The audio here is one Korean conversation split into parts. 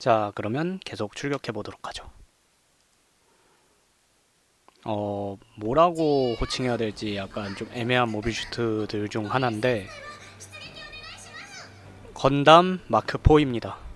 자, 그러면 계속 출격해 보도록 하죠. 어, 뭐라고 호칭해야 될지 약간 좀 애매한 모빌 슈트들 중 하나인데 건담 마크 4입니다.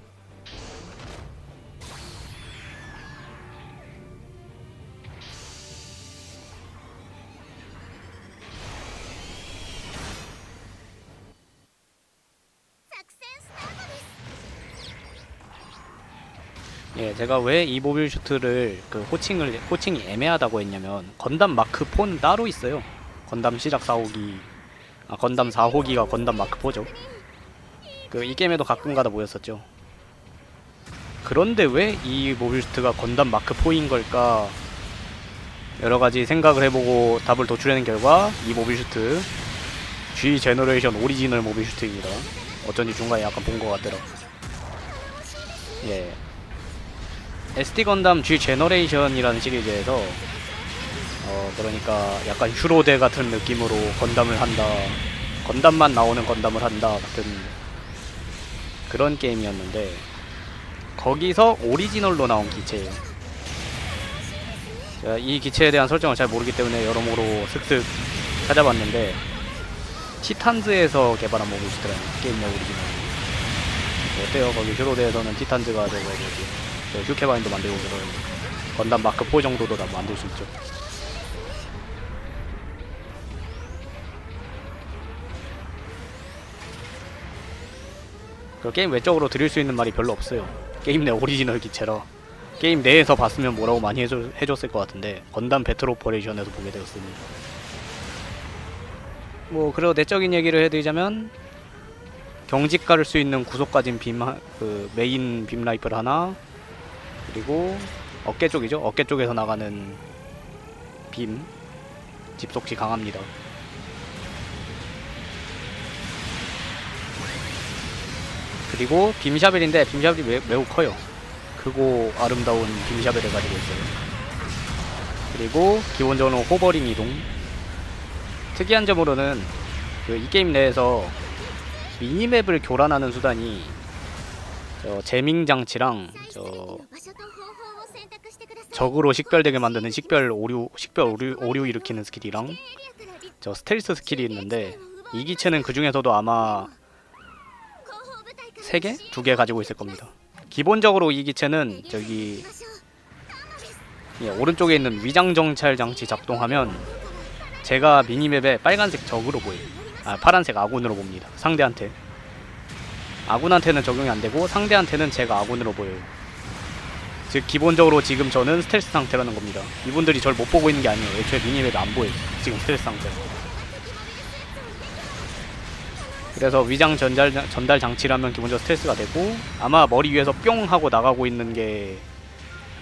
예, 제가 왜 이 모빌 슈트를 그 호칭을 호칭이 애매하다고 했냐면 건담 마크 4는 따로 있어요. 건담 시작 4호기 아 건담 4호기가 건담 마크 4죠. 그 이 게임에도 가끔가다 모였었죠. 그런데 왜 이 모빌 슈트가 건담 마크 4인 걸까? 여러 가지 생각을 해보고 답을 도출하는 결과 이 모빌 슈트 G 제너레이션 오리지널 모빌 슈트입니다. 어쩐지 중간에 약간 본 것 같더라고. 예, SD 건담 G 제너레이션이라는 시리즈에서 어 그러니까 약간 휴로데 같은 느낌으로 건담을 한다 건담만 나오는 건담을 한다 같은 그런 게임이었는데 거기서 오리지널로 나온 기체예요. 제가 이 기체에 대한 설정을 잘 모르기 때문에 여러모로 슥슥 찾아봤는데 티탄즈에서 개발한 모비스트라는 게임 내 오리지널 어때요? 거기 휴로데에서는 티탄즈가 되고 휴케바인도 만들고 그런 건담 마크 4 정도도 다 만들 수 있죠. 그 게임 외적으로 드릴 수 있는 말이 별로 없어요. 게임 내 오리지널 기체라 게임 내에서 봤으면 뭐라고 많이 해줘, 해줬을 것 같은데 건담 배틀 오퍼레이션에서 보게 되었으니 뭐 그리고 내적인 얘기를 해드리자면 경직 가를 수 있는 구속 가진 빔, 하- 그 메인 빔 라이플 하나 그리고 어깨 쪽이죠. 어깨 쪽에서 나가는 빔 집속시 강합니다. 그리고 빔샤벨인데 빔샤벨이 매, 매우 커요. 크고 아름다운 빔샤벨을 가지고 있어요. 그리고 기본적으로 호버링 이동. 특이한 점으로는 그 이 게임 내에서 미니맵을 교란하는 수단이 저 재밍 장치랑 저 적으로 식별되게 만드는 식별 오류 식별 오류 오류 일으키는 스킬이랑 저 스텔스 스킬이 있는데 이 기체는 그 중에서도 아마 세 개, 두 개 가지고 있을 겁니다. 기본적으로 이 기체는 저기 예, 오른쪽에 있는 위장 정찰 장치 작동하면 제가 미니맵에 빨간색 적으로 보여요. 아 파란색 아군으로 봅니다. 상대한테 아군한테는 적용이 안 되고 상대한테는 제가 아군으로 보여요. 즉 기본적으로 지금 저는 스텔스 상태라는 겁니다. 이분들이 절 못 보고 있는 게 아니에요. 애초에 미니맵에 안 보여요. 지금 스텔스 상태. 그래서 위장 전달 전달 장치라면 기본적으로 스텔스가 되고 아마 머리 위에서 뿅 하고 나가고 있는 게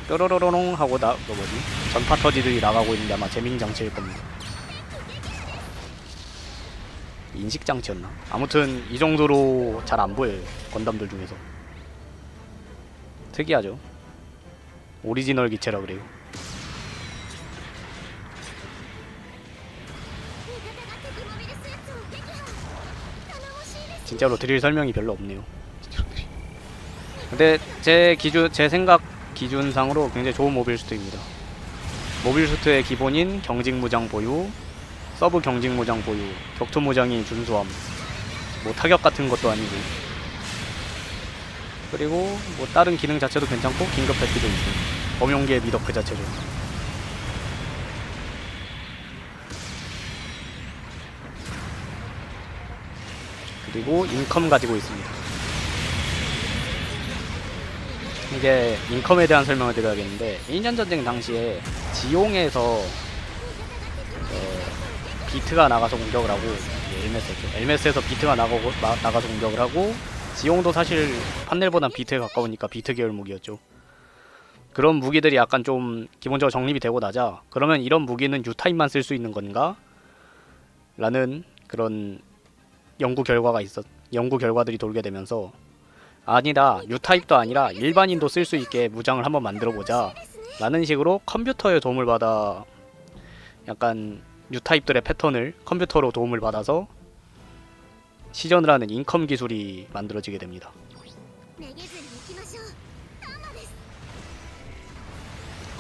뾰로로롱 하고 나 그 뭐지 전파 터지들이 나가고 있는 게 아마 재밍 장치일 겁니다. 인식 장치였나? 아무튼 이 정도로 잘 안 보여요. 건담들 중에서. 특이하죠. 오리지널 기체라 그래요. 진짜로 드릴 설명이 별로 없네요. 근데 제 기준 제 생각 기준상으로 굉장히 좋은 모빌 슈트입니다. 모빌 슈트의 기본인 경직 무장 보유, 서브 경직 무장 보유, 격투 무장이 준수함, 뭐 타격 같은 것도 아니고 그리고 뭐 다른 기능 자체도 괜찮고 긴급 배치도 있고 범용계 미덕 그 자체죠. 그리고 인컴 가지고 있습니다. 이게 인컴에 대한 설명을 드려야겠는데 1년 전쟁 당시에 지용에서 어, 비트가 나가서 공격을 하고 예, 엘메스죠. 엘메스에서 비트가 나가고 나, 나가서 공격을 하고 지용도 사실 판넬보단 비트에 가까우니까 비트 계열 무기였죠. 그런 무기들이 약간 좀 기본적으로 정립이 되고 나자 그러면 이런 무기는 유타임만 쓸 수 있는 건가? 라는 그런 연구 결과가 있었 연구 결과들이 돌게 되면서 아니다 유타입도 아니라 일반인도 쓸 수 있게 무장을 한번 만들어 보자 라는 식으로 컴퓨터의 도움을 받아 약간 유타입들의 패턴을 컴퓨터로 도움을 받아서 시전을 하는 인컴 기술이 만들어지게 됩니다.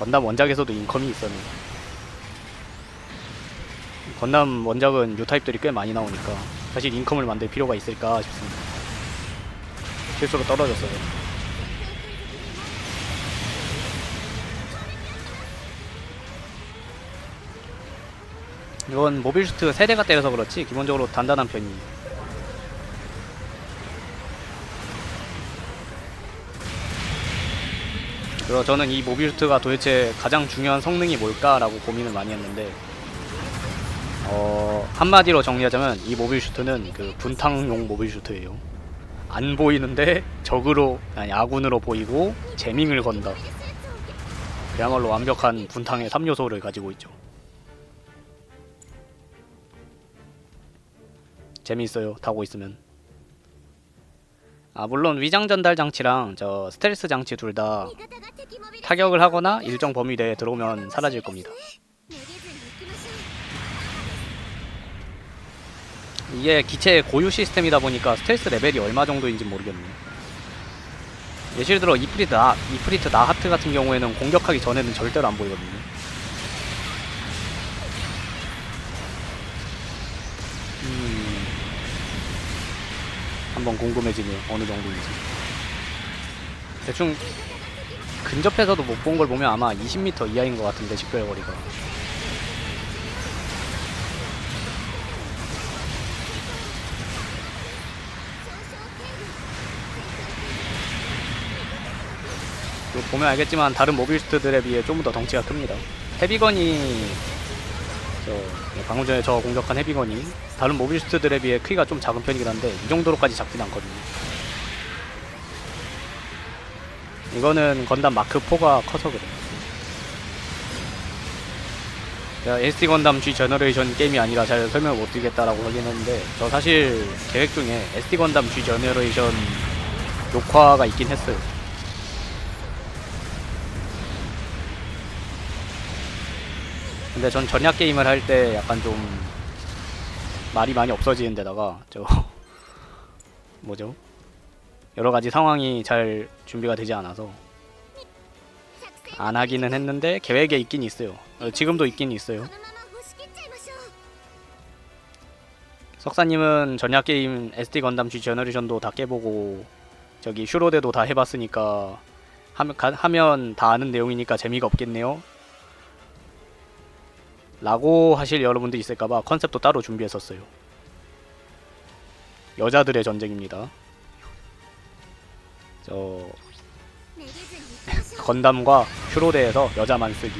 건담 원작에서도 인컴이 있었네. 건담 원작은 유타입들이 꽤 많이 나오니까 사실 인컴을 만들 필요가 있을까 싶습니다. 실수로 떨어졌어요. 이건 모빌 슈트 세대가 때려서 그렇지 기본적으로 단단한 편이에요. 그래서 저는 이 모빌 슈트가 도대체 가장 중요한 성능이 뭘까라고 고민을 많이 했는데 어 한마디로 정리하자면 이 모빌 슈트는 그 분탕용 모빌 슈트예요. 안 보이는데 적으로 아니 아군으로 보이고 재밍을 건다. 그야말로 완벽한 분탕의 3요소를 가지고 있죠. 재미있어요. 타고 있으면. 아 물론 위장 전달 장치랑 저 스텔스 장치 둘 다 타격을 하거나 일정 범위 내에 들어오면 사라질 겁니다. 이게 기체 고유 시스템이다 보니까 스텔스 레벨이 얼마 정도인지 모르겠네요. 예시를 들어 이프리트 나 이프리트 나하트 같은 경우에는 공격하기 전에는 절대로 안 보이거든요. 음, 한번 궁금해지네요. 어느 정도인지. 대충 근접해서도 못 본 걸 보면 아마 20m 이하인 것 같은데 식별거리가. 이거 보면 알겠지만 다른 모빌스트들에 비해 좀 더 덩치가 큽니다. 헤비건이 저 네, 방금 전에 저 공격한 헤비건이 다른 모빌스트들에 비해 크기가 좀 작은 편이긴 한데 이 정도로까지 작진 않거든요. 이거는 건담 마크 4가 커서 그래요. SD 건담 G 제너레이션 게임이 아니라 잘 설명을 못 드리겠다라고 하긴 했는데 저 사실 계획 중에 SD 건담 G 제너레이션 녹화가 있긴 했어요. 근데 전 전략 게임을 할 때 약간 좀 말이 많이 없어지는 데다가 저 뭐죠? 여러 가지 상황이 잘 준비가 되지 않아서 안 하기는 했는데 계획에 있긴 있어요. 어, 지금도 있긴 있어요. 석사님은 전략 게임 SD 건담 G 제너레이션도 다 깨보고 저기 슈로데도 다 해봤으니까 하면, 가- 하면 다 아는 내용이니까 재미가 없겠네요. 라고 하실 여러분들 있을까봐 컨셉도 따로 준비했었어요. 여자들의 전쟁입니다. 저 건담과 슈로데에서 여자만 쓰기.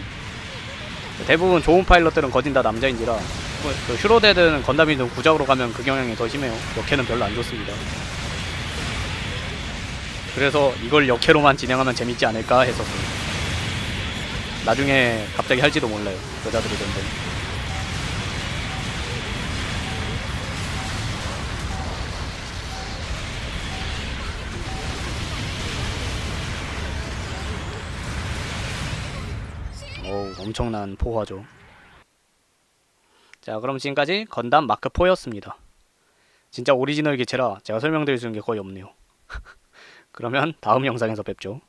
대부분 좋은 파일럿들은 거진 다 남자인지라 뭐, 그 슈로데든 건담이든 구작으로 가면 그 경향이 더 심해요. 역해는 별로 안 좋습니다. 그래서 이걸 역해로만 진행하면 재밌지 않을까 했었어요. 나중에 갑자기 할지도 몰라요. 여자들이 전쟁. 어우, 엄청난 포화죠. 자, 그럼 지금까지 건담 마크 4였습니다. 진짜 오리지널 기체라 제가 설명드릴 수 있는 게 거의 없네요. 그러면 다음 영상에서 뵙죠.